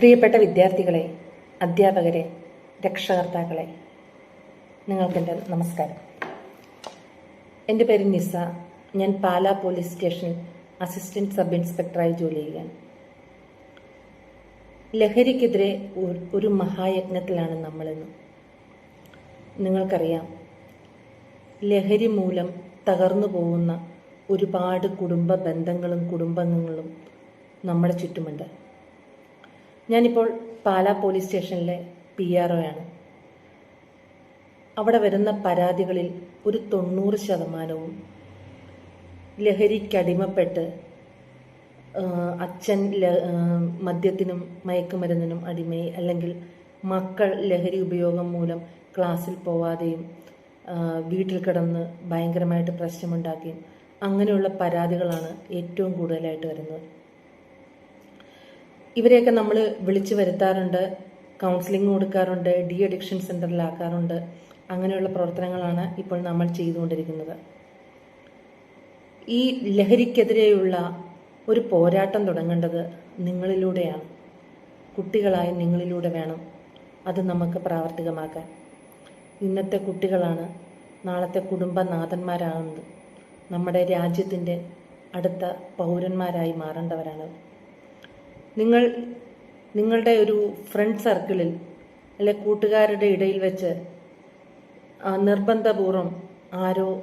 പ്രിയപ്പെട്ട വിദ്യാർത്ഥികളെ അധ്യാപകരെ രക്ഷകർത്താക്കളെ നിങ്ങൾക്കെന്റെ നമസ്കാരം. എന്റെ പേര് നിസ. ഞാൻ പാലാ പോലീസ് സ്റ്റേഷനിൽ അസിസ്റ്റന്റ് സബ് ഇൻസ്പെക്ടറായി ജോലി ചെയ്യുകയാണ്. ലഹരിക്കെതിരെ ഒരു- മഹായജ്ഞത്തിലാണ് നമ്മളിന്ന്. നിങ്ങൾക്കറിയാം ലഹരി മൂലം തകർന്നു പോകുന്ന ഒരുപാട് കുടുംബ ബന്ധങ്ങളും കുടുംബങ്ങളും നമ്മുടെ ചുറ്റുമുണ്ട്. ഞാനിപ്പോൾ പാലാ പോലീസ് സ്റ്റേഷനിലെ പി ആർ ആണ്. അവിടെ വരുന്ന പരാതികളിൽ ഒരു തൊണ്ണൂറ് ശതമാനവും ലഹരിക്കടിമപ്പെട്ട് അച്ഛൻ മദ്യത്തിനും മയക്കുമരുന്നിനും അടിമയായി അല്ലെങ്കിൽ മക്കൾ ലഹരി ഉപയോഗം മൂലം ക്ലാസ്സിൽ പോവാതെയും വീട്ടിൽ കിടന്ന് ഭയങ്കരമായിട്ട് പ്രശ്നമുണ്ടാക്കിയും അങ്ങനെയുള്ള പരാതികളാണ് ഏറ്റവും കൂടുതലായിട്ട് വരുന്നത്. ഇവരെയൊക്കെ നമ്മൾ വിളിച്ചു വരുത്താറുണ്ട് കൗൺസിലിംഗ് കൊടുക്കാറുണ്ട് ഡി അഡിക്ഷൻ സെന്ററിലാക്കാറുണ്ട് അങ്ങനെയുള്ള പ്രവർത്തനങ്ങളാണ് ഇപ്പോൾ നമ്മൾ ചെയ്തുകൊണ്ടിരിക്കുന്നത്. ഈ ലഹരിക്കെതിരെയുള്ള ഒരു പോരാട്ടം തുടങ്ങേണ്ടത് നിങ്ങളിലൂടെയാണ്. കുട്ടികളായി നിങ്ങളിലൂടെ വേണം അത് നമുക്ക് പ്രാവർത്തികമാക്കാൻ. ഇന്നത്തെ കുട്ടികളാണ് നാളത്തെ കുടുംബനാഥന്മാരാകുന്നത്. നമ്മുടെ രാജ്യത്തിന്റെ അടുത്ത പൗരന്മാരായി മാറേണ്ടവരാണ് നിങ്ങൾ നിങ്ങളുടെ ഒരു ഫ്രണ്ട് സർക്കിളിൽ അല്ലെ കൂട്ടുകാരുടെ ഇടയിൽ വെച്ച് നിർബന്ധപൂർവം ആരോ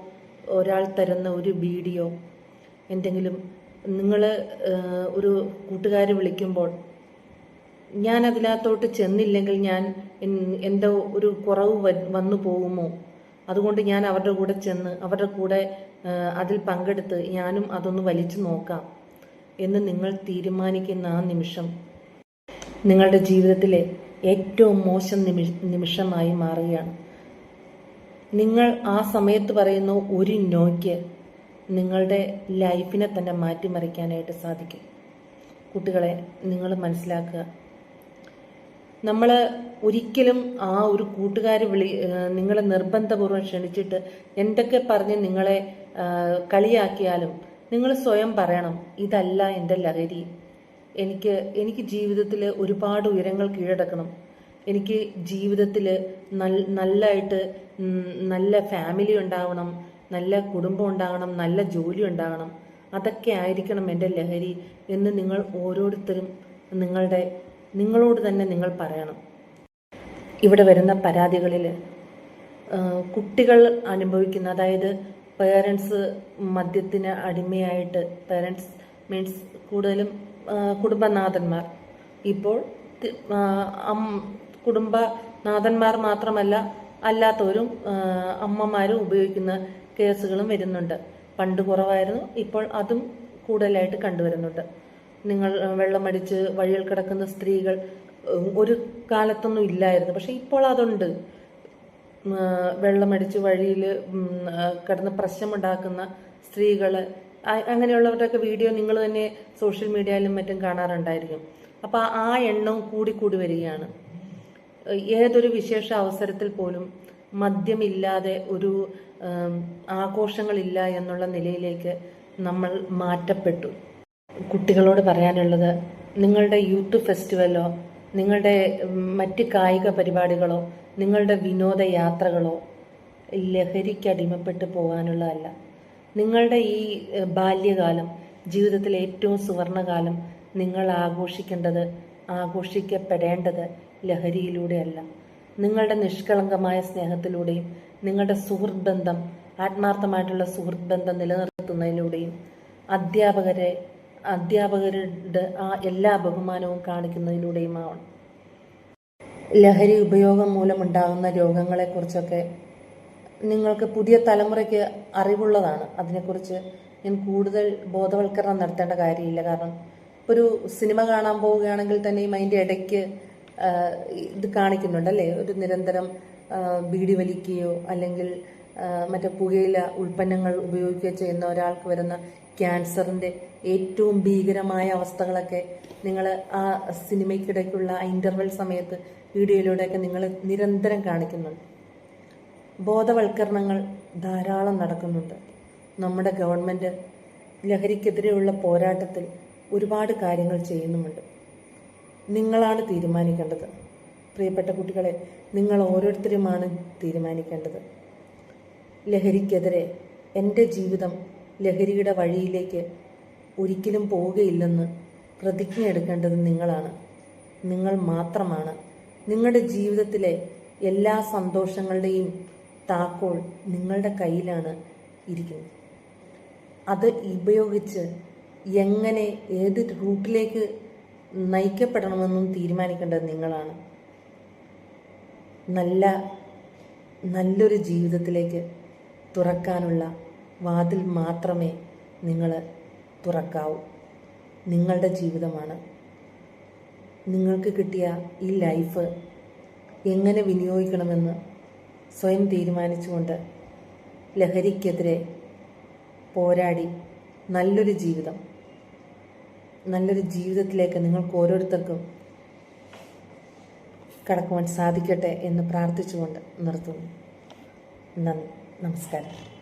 ഒരാൾ തരുന്ന ഒരു വീഡിയോ എന്തെങ്കിലും നിങ്ങൾ ഒരു കൂട്ടുകാർ വിളിക്കുമ്പോൾ ഞാൻ അതിനകത്തോട്ട് ചെന്നില്ലെങ്കിൽ ഞാൻ എന്തോ ഒരു കുറവ് വന്നു പോകുമോ? അതുകൊണ്ട് ഞാൻ അവരുടെ കൂടെ ചെന്ന് അവരുടെ കൂടെ അതിൽ പങ്കെടുത്ത് ഞാനും അതൊന്ന് വലിച്ചു നോക്കാം. എന്ന് നിങ്ങൾ തീരുമാനിക്കുന്ന ആ നിമിഷം നിങ്ങളുടെ ജീവിതത്തിലെ ഏറ്റവും മോശം നിമിഷ നിമിഷമായി മാറുകയാണ്. നിങ്ങൾ ആ സമയത്ത് പറയുന്ന ഒരു നോയ്ക്ക് നിങ്ങളുടെ ലൈഫിനെ തന്നെ മാറ്റിമറിക്കാനായിട്ട് സാധിക്കും. കുട്ടികളെ നിങ്ങൾ മനസ്സിലാക്കുക. നമ്മൾ ഒരിക്കലും ആ ഒരു കൂട്ടുകാർ വിളി നിങ്ങളെ നിർബന്ധപൂർവം ക്ഷണിച്ചിട്ട് എന്തൊക്കെ പറഞ്ഞ് നിങ്ങളെ കളിയാക്കിയാലും നിങ്ങൾ സ്വയം പറയണം ഇതല്ല എന്റെ ലഹരി. എനിക്ക് എനിക്ക് ജീവിതത്തിൽ ഒരുപാട് ഉയരങ്ങൾ കീഴടക്കണം. എനിക്ക് ജീവിതത്തിൽ നല്ല നല്ലതായിട്ട് നല്ല ഫാമിലി ഉണ്ടാവണം നല്ല കുടുംബം ഉണ്ടാകണം നല്ല ജോലി ഉണ്ടാകണം അതൊക്കെ ആയിരിക്കണം എന്റെ ലഹരി എന്ന് നിങ്ങൾ ഓരോരുത്തരും നിങ്ങളുടെ നിങ്ങളോട് തന്നെ നിങ്ങൾ പറയണം. ഇവിടെ വരുന്ന പരാതികളിൽ കുട്ടികൾ അനുഭവിക്കുന്ന അതായത് പേരൻസ് മദ്യത്തിന് അടിമയായിട്ട് പേരൻസ് മീൻസ് കൂടുതലും കുടുംബനാഥന്മാർ. ഇപ്പോൾ കുടുംബനാഥന്മാർ മാത്രമല്ല അല്ലാത്തവരും അമ്മമാരും ഉപയോഗിക്കുന്ന കേസുകളും വരുന്നുണ്ട്. പണ്ട് കുറവായിരുന്നു ഇപ്പോൾ അതും കൂടുതലായിട്ട് കണ്ടുവരുന്നുണ്ട്. നിങ്ങൾ വെള്ളമടിച്ച് വഴിയിൽ കിടക്കുന്ന സ്ത്രീകൾ ഒരു കാലത്തൊന്നും ഇല്ലായിരുന്നു. പക്ഷെ ഇപ്പോൾ അതുണ്ട്. വെള്ളമടിച്ച് വഴിയിൽ കിടന്ന് പ്രശ്നമുണ്ടാക്കുന്ന സ്ത്രീകൾ അങ്ങനെയുള്ളവരുടെയൊക്കെ വീഡിയോ നിങ്ങൾ തന്നെ സോഷ്യൽ മീഡിയയിലും മറ്റും കാണാറുണ്ടായിരിക്കും. അപ്പോൾ ആ എണ്ണം കൂടി കൂടി വരികയാണ്. ഏതൊരു വിശേഷ അവസരത്തിൽ പോലും മദ്യമില്ലാതെ ഒരു ആഘോഷങ്ങളില്ല എന്നുള്ള നിലയിലേക്ക് നമ്മൾ മാറ്റപ്പെട്ടു. കുട്ടികളോട് പറയാനുള്ളത് നിങ്ങളുടെ യൂത്ത് ഫെസ്റ്റിവലോ നിങ്ങളുടെ മറ്റ് കായിക പരിപാടികളോ നിങ്ങളുടെ വിനോദയാത്രകളോ ലഹരിക്ക് അടിമപ്പെട്ട് പോകാനുള്ളതല്ല. നിങ്ങളുടെ ഈ ബാല്യകാലം ജീവിതത്തിലെ ഏറ്റവും സുവർണകാലം നിങ്ങൾ ആഘോഷിക്കേണ്ടത് ആഘോഷിക്കപ്പെടേണ്ടത് ലഹരിയിലൂടെയല്ല. നിങ്ങളുടെ നിഷ്കളങ്കമായ സ്നേഹത്തിലൂടെയും നിങ്ങളുടെ സുഹൃത്ത് ബന്ധം ആത്മാർത്ഥമായിട്ടുള്ള സുഹൃത്ത് ബന്ധം നിലനിർത്തുന്നതിലൂടെയും അധ്യാപകരെ അധ്യാപകരുടെ ആ എല്ലാ ബഹുമാനവും കാണിക്കുന്നതിലൂടെയുമാണ് ലഹരി ഉപയോഗം മൂലമുണ്ടാകുന്ന രോഗങ്ങളെക്കുറിച്ചൊക്കെ നിങ്ങൾക്ക് പുതിയ തലമുറയ്ക്ക് അറിവുള്ളതാണ്. അതിനെക്കുറിച്ച് ഞാൻ കൂടുതൽ ബോധവൽക്കരണം നടത്തേണ്ട കാര്യമില്ല. കാരണം ഒരു സിനിമ കാണാൻ പോവുകയാണെങ്കിൽ തന്നെയും അതിന്റെ ഇടയ്ക്ക് ഇത് കാണിക്കുന്നുണ്ടല്ലേ ഒരു നിരന്തരം ബീഡി വലിക്കുകയോ അല്ലെങ്കിൽ മറ്റേ പുകയില ഉൽപ്പന്നങ്ങൾ ഉപയോഗിക്കുകയോ ചെയ്യുന്ന ഒരാൾക്ക് വരുന്ന ക്യാൻസറിന്റെ ഏറ്റവും ഭീകരമായ അവസ്ഥകളൊക്കെ നിങ്ങൾ ആ സിനിമയ്ക്കിടയ്ക്കുള്ള ആ ഇന്റർവെൽ സമയത്ത് വീഡിയോയിലൂടെയൊക്കെ നിങ്ങൾ നിരന്തരം കാണിക്കുന്നുണ്ട്. ബോധവൽക്കരണങ്ങൾ ധാരാളം നടക്കുന്നുണ്ട്. നമ്മുടെ ഗവൺമെന്റ് ലഹരിക്കെതിരെയുള്ള പോരാട്ടത്തിൽ ഒരുപാട് കാര്യങ്ങൾ ചെയ്യുന്നുമുണ്ട്. നിങ്ങളാണ് തീരുമാനിക്കേണ്ടത്. പ്രിയപ്പെട്ട കുട്ടികളെ നിങ്ങൾ ഓരോരുത്തരുമാണ് തീരുമാനിക്കേണ്ടത്. ലഹരിക്കെതിരെ എന്റെ ജീവിതം ലഹരിയുടെ വഴിയിലേക്ക് ഒരിക്കലും പോവുകയില്ലെന്ന് പ്രതിജ്ഞ എടുക്കേണ്ടത് നിങ്ങളാണ്. നിങ്ങൾ മാത്രമാണ്. നിങ്ങളുടെ ജീവിതത്തിലെ എല്ലാ സന്തോഷങ്ങളുടെയും താക്കോൾ നിങ്ങളുടെ കയ്യിലാണ് ഇരിക്കുന്നത്. അത് ഉപയോഗിച്ച് എങ്ങനെ ഏത് റൂട്ടിലേക്ക് നയിക്കപ്പെടണമെന്നും തീരുമാനിക്കേണ്ടത് നിങ്ങളാണ്. നല്ല നല്ലൊരു ജീവിതത്തിലേക്ക് തുറക്കാനുള്ള വാതിൽ മാത്രമേ നിങ്ങൾ തുറക്കാവൂ. നിങ്ങളുടെ ജീവിതമാണ്. നിങ്ങൾക്ക് കിട്ടിയ ഈ ലൈഫ് എങ്ങനെ വിനിയോഗിക്കണമെന്ന് സ്വയം തീരുമാനിച്ചുകൊണ്ട് ലഹരിക്കെതിരെ പോരാടി നല്ലൊരു ജീവിതം നല്ലൊരു ജീവിതത്തിലേക്ക് നിങ്ങൾക്ക് ഓരോരുത്തർക്കും കടക്കുവാൻ സാധിക്കട്ടെ എന്ന് പ്രാർത്ഥിച്ചുകൊണ്ട് നിർത്തുന്നു. നന്ദി. നമസ്കാരം.